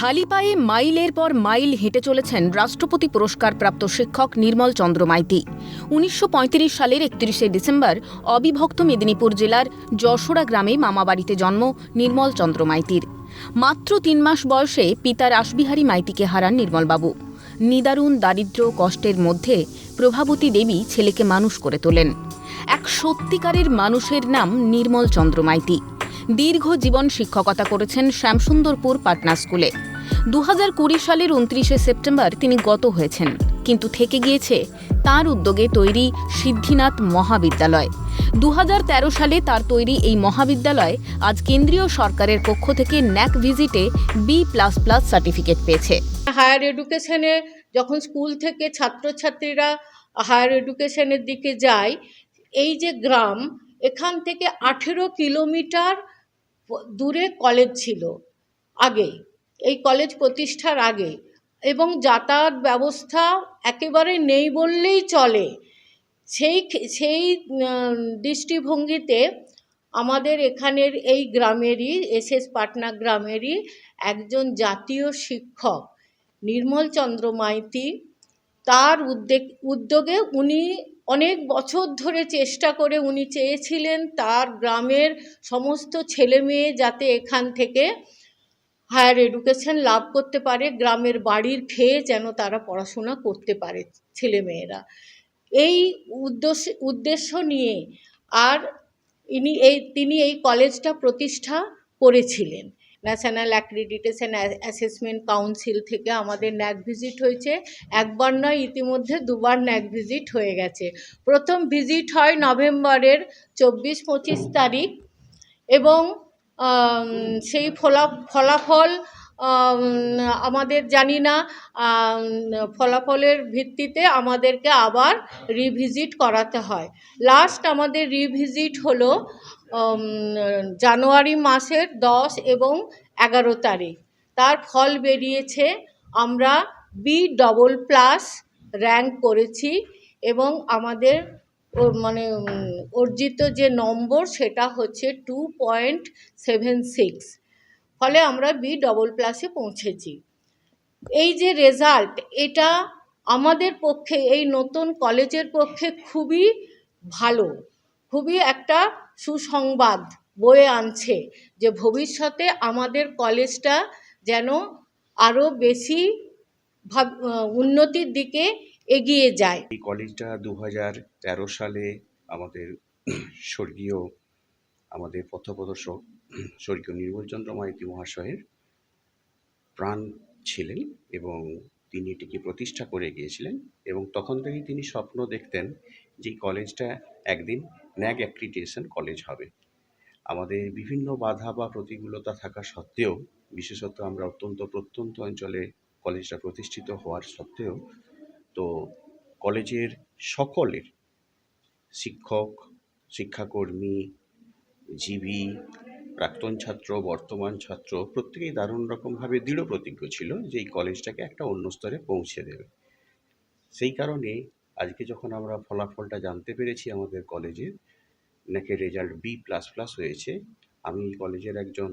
খালি পায়ে মাইলের পর মাইল হেঁটে চলেছেন রাষ্ট্রপতি পুরস্কার প্রাপ্ত শিক্ষক নির্মল চন্দ্র মাইতি। উনিশশো পঁয়ত্রিশ সালের একত্রিশে ডিসেম্বর অবিভক্ত মেদিনীপুর জেলার যশোরা গ্রামে মামাবাড়িতে জন্ম নির্মল চন্দ্র মাইতির। মাত্র তিন মাস বয়সে পিতা রাসবিহারী মাইতিকে হারান নির্মলবাবু। নিদারুণ, দারিদ্র্য, কষ্টের মধ্যে প্রভাবতী দেবী ছেলেকে মানুষ করে তোলেন। এক সত্যিকারের মানুষের নাম নির্মল চন্দ্র মাইতি। দীর্ঘ জীবন শিক্ষকতা করেছেন শ্যামসুন্দরপুর পাটনা স্কুলে। দু সালের উনত্রিশে সেপ্টেম্বর তিনি গত হয়েছেন। কিন্তু থেকে গিয়েছে তার উদ্যোগে তৈরি সিদ্ধিনাথ মহাবিদ্যালয়। দু হাজার তেরো সালে তার তৈরি এই মহাবিদ্যালয় আজ কেন্দ্রীয় সরকারের পক্ষ থেকে ন্যাক ভিজিটে বি প্লাস প্লাস সার্টিফিকেট পেয়েছে। হায়ার এডুকেশনে যখন স্কুল থেকে ছাত্রছাত্রীরা হায়ার এডুকেশনের দিকে যায়, এই যে গ্রাম, এখান থেকে আঠেরো কিলোমিটার দূরে কলেজ ছিল আগে। এই কলেজ প্রতিষ্ঠার আগে এবং যাতায়াত ব্যবস্থা একেবারে নেই বললেই চলে। সেই সেই দৃষ্টিভঙ্গিতে আমাদের এখানের এই গ্রামেরই, এস এস পাটনা গ্রামেরই একজন জাতীয় শিক্ষক নির্মল চন্দ্র মাইতি, তার উদ্যোগ উদ্যোগে উনি অনেক বছর ধরে চেষ্টা করে উনি চেয়েছিলেন তার গ্রামের সমস্ত ছেলে মেয়ে যাতে এখান থেকে হায়ার এডুকেশন লাভ করতে পারে, গ্রামের বাড়ির খেয়ে যেন তারা পড়াশোনা করতে পারে ছেলেমেয়েরা এই উদ্দেশ্য উদ্দেশ্য নিয়ে আর ইনি এই, তিনি এই কলেজটা প্রতিষ্ঠা করেছিলেন। ন্যাশনাল অ্যাক্রিডিটেশন অ্যাসেসমেন্ট কাউন্সিল থেকে আমাদের ন্যাক ভিজিট হয়েছে। একবার নয়, ইতিমধ্যে দুবার ন্যাক ভিজিট হয়ে গেছে। প্রথম ভিজিট হয় নভেম্বরের চব্বিশ পঁচিশ তারিখ এবং সেই ফলা, ফলাফল আমাদের জানি না। ফলাফলের ভিত্তিতে আমাদেরকে আবার রিভিজিট করাতে হয়। লাস্ট আমাদের রিভিজিট হলো জানুয়ারি মাসের দশ এবং এগারো তারিখ। তার ফল বেরিয়েছে, আমরা বি ডবল প্লাস র্যাঙ্ক করেছি এবং আমাদের ও মানে অর্জিত যে নম্বর সেটা হচ্ছে টু পয়েন্ট সেভেন সিক্স ফলে আমরা বি ডবল প্লাসে পৌঁছেছি। এই যে রেজাল্ট এটা আমাদের পক্ষে, এই নতুন কলেজের পক্ষে খুবই ভালো, খুবই একটা সুসংবাদ বয়ে আনছে যে ভবিষ্যতে আমাদের কলেজটা যেন আরও বেশি ভাব উন্নতির দিকে এগিয়ে যায়। এই কলেজটা দু তেরো সালে আমাদের স্বর্গীয়, আমাদের পথপ্রদর্শক, স্বর্গীয় নির্মলচন্দ্র মাইতি মহাশয়ের প্রাণ ছিলেন এবং তিনি এটিকে প্রতিষ্ঠা করে গিয়েছিলেন এবং তখন থেকেই তিনি স্বপ্ন দেখতেন যে কলেজটা একদিন ন্যাক অ্যাক্রিডিটেশন কলেজ হবে। আমাদের বিভিন্ন বাধা বা প্রতিকূলতা থাকা সত্ত্বেও, বিশেষত আমরা অত্যন্ত প্রত্যন্ত অঞ্চলে কলেজটা প্রতিষ্ঠিত হওয়ার সত্ত্বেও তো কলেজের সকলের শিক্ষক, শিক্ষাকর্মী, জীবী, প্রাক্তন ছাত্র, বর্তমান ছাত্র, প্রত্যেকেই দারুণ রকমভাবে দৃঢ় প্রতিজ্ঞ ছিল যে এই কলেজটাকে একটা অন্য স্তরে পৌঁছে দেবে। সেই কারণে আজকে যখন আমরা ফলাফলটা জানতে পেরেছি আমাদের কলেজের নাকি রেজাল্ট বি প্লাস প্লাস হয়েছে, আমি এই কলেজের একজন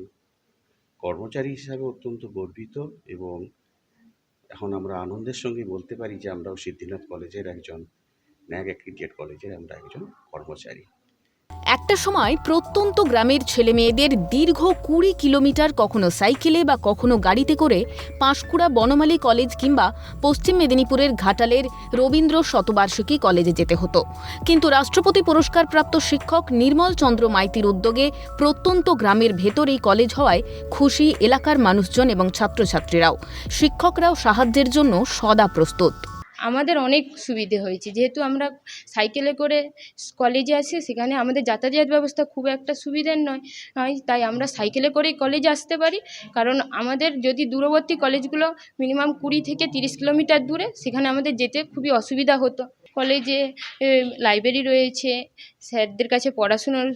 কর্মচারী হিসাবে অত্যন্ত গর্বিত এবং এখন আমরা আনন্দের সঙ্গে বলতে পারি যে আমরাও সিদ্ধিনাথ কলেজের একজন ন্যাক অ্যাক্রিডিয়েট কলেজের আমরা একজন কর্মচারী। একটা সময় প্রত্যন্ত গ্রামের ছেলে মেয়েদের দীর্ঘ কুড়ি কিলোমিটার কখনো সাইকেলে বা কখনো গাড়িতে করে পাঁশকুড়া বনমালী কলেজ কিংবা পশ্চিম মেদিনীপুরের ঘাটালের রবীন্দ্র শতবার্ষিকী কলেজে যেতে হতো। কিন্তু রাষ্ট্রপতি পুরস্কারপ্রাপ্ত শিক্ষক নির্মল চন্দ্র মাইতির উদ্যোগে প্রত্যন্ত গ্রামের ভেতরেই কলেজ হওয়ায় খুশি এলাকার মানুষজন এবং ছাত্রছাত্রীরাও। শিক্ষকরাও সাহায্যের জন্য সদা প্রস্তুত। আমাদের অনেক সুবিধে হয়েছে। যেহেতু আমরা সাইকেলে করে কলেজে আসি, সেখানে আমাদের যাতায়াত ব্যবস্থা খুব একটা সুবিধের নয় তাই আমরা সাইকেলে করেই কলেজে আসতে পারি। কারণ আমাদের যদি দূরবর্তী কলেজগুলো মিনিমাম কুড়ি থেকে তিরিশ কিলোমিটার দূরে, সেখানে আমাদের যেতে খুবই অসুবিধা হতো। কলেজে লাইব্রেরি রয়েছে, স্যারদের কাছে পড়াশুনোর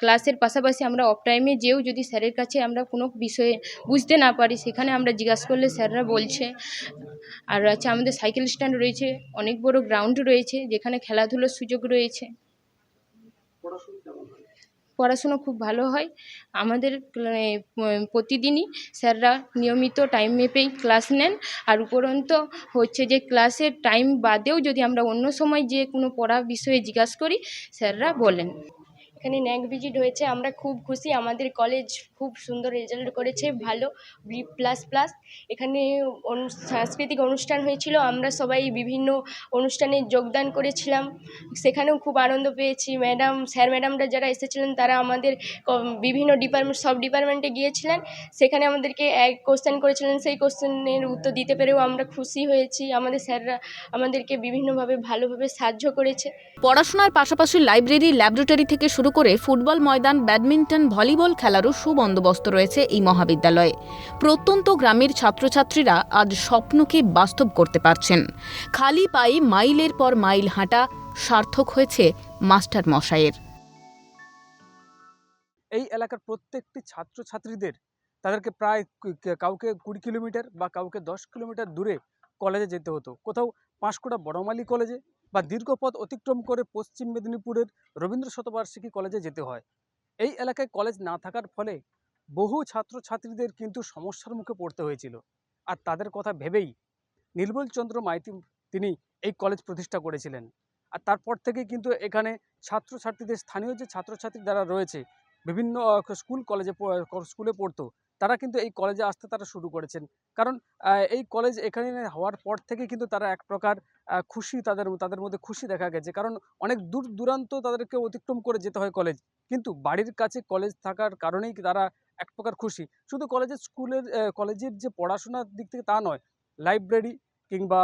ক্লাসের পাশাপাশি আমরা অফ টাইমে যেও যদি স্যারের কাছে আমরা কোনো বিষয়ে বুঝতে না পারি, সেখানে আমরা জিজ্ঞাসা করলে স্যাররা বলছে। আর আছে আমাদের সাইকেল স্ট্যান্ড রয়েছে, অনেক বড় গ্রাউন্ড রয়েছে, যেখানে খেলাধুলোর সুযোগ রয়েছে। পড়াশুনো খুব ভালো হয়। আমাদের প্রতিদিনই স্যাররা নিয়মিত টাইম মেপেই ক্লাস নেন। আর উপরন্ত হচ্ছে যে ক্লাসের টাইম বাদেও যদি আমরা অন্য সময় যে কোনো পড়া বিষয়ে জিজ্ঞাসা করি, স্যাররা বলেন। এখানে ন্যাক ভিজিট হয়েছে, আমরা খুব খুশি। আমাদের কলেজ খুব সুন্দর রেজাল্ট করেছে, ভালো বি প্লাস প্লাস এখানে সাংস্কৃতিক অনুষ্ঠান হয়েছিল, আমরা সবাই বিভিন্ন অনুষ্ঠানে যোগদান করেছিলাম। সেখানেও খুব আনন্দ পেয়েছি। ম্যাডাম, স্যার ম্যাডামরা যারা এসেছিলেন, তারা আমাদের বিভিন্ন ডিপার্টমেন্ট সব ডিপার্টমেন্টে গিয়েছিলেন। সেখানে আমাদেরকে এক কোশ্চেন করেছিলেন, সেই কোশ্চেনের উত্তর দিতে পেরেও আমরা খুশি হয়েছি। আমাদের স্যাররা আমাদেরকে বিভিন্নভাবে, ভালোভাবে সাহায্য করেছে। পড়াশোনার পাশাপাশি লাইব্রেরি ল্যাবরেটরি থেকে শুরু করে ফুটবল ময়দান, ব্যাডমিন্টন, ভলিবল খেলারও সুবন্দোবস্ত রয়েছে এই মহাবিদ্যালয়ে। প্রত্যন্ত গ্রামের ছাত্রছাত্রীরা আজ স্বপ্নকে বাস্তব করতে পারছেন। খালি পায়ে মাইলের পর মাইল হাঁটা সার্থক হয়েছে মাস্টার মশাইয়ের। এই এলাকার প্রত্যেকটি ছাত্রছাত্রীদের তাদেরকে প্রায় কাউকে কুড়ি কিলোমিটার বা কাউকে দশ কিলোমিটার দূরে কলেজে যেতে হতো। কোথাও পাঁশকুড়া বড়মালি কলেজে বা দীর্ঘ পথ অতিক্রম করে পশ্চিম মেদিনীপুরের রবীন্দ্র শতবার্ষিকী কলেজে যেতে হয়। এই এলাকায় কলেজ না থাকার ফলে বহু ছাত্রছাত্রীদের কিন্তু সমস্যার মুখে পড়তে হয়েছিল। আর তাদের কথা ভেবেই নির্মল চন্দ্র মাইতি তিনি এই কলেজ প্রতিষ্ঠা করেছিলেন। আর তারপর থেকে কিন্তু এখানে ছাত্রছাত্রীদের, স্থানীয় যে ছাত্রছাত্রী যারা রয়েছে, বিভিন্ন স্কুল কলেজে স্কুলে পড়তো তারা কিন্তু এই কলেজে আসতে তারা শুরু করেছেন। কারণ এই কলেজ এখানে হওয়ার পর থেকে কিন্তু তারা এক প্রকার খুশি তাদের তাদের মধ্যে খুশি দেখা গেছে। কারণ অনেক দূর দূরান্ত তাদেরকে অতিক্রম করে যেতে হয় কলেজ কিন্তু বাড়ির কাছে কলেজ থাকার কারণেই তারা এক প্রকার খুশি। শুধু কলেজের স্কুলের কলেজের যে পড়াশোনার দিক থেকে তা নয় লাইব্রেরি কিংবা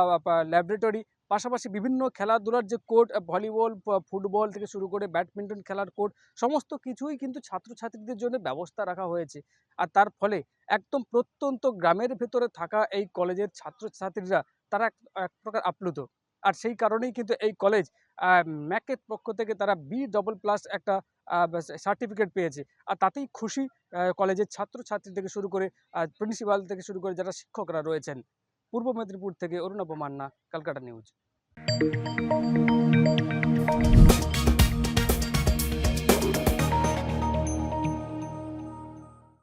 ল্যাবরেটরি পাশাপাশি বিভিন্ন খেলাধুলার যে কোর্ট ভলিবল ফুটবল থেকে শুরু করে ব্যাডমিন্টন খেলার কোর্ট, সমস্ত কিছুই কিন্তু ছাত্রছাত্রীদের জন্য ব্যবস্থা রাখা হয়েছে। আর তার ফলে একদম প্রত্যন্ত গ্রামের ভেতরে থাকা এই কলেজের ছাত্রছাত্রীরা, তারা এক প্রকার আপ্লুত। আর সেই কারণেই কিন্তু এই কলেজ ম্যাকের পক্ষ থেকে তারা বি ডবল প্লাস একটা সার্টিফিকেট পেয়েছে। আর তাতেই খুশি কলেজের ছাত্রছাত্রী থেকে শুরু করে প্রিন্সিপাল থেকে শুরু করে যারা শিক্ষকরা রয়েছেন। पूर्व मेदनिपुर अरुणा मान्ना कलकाटा निूज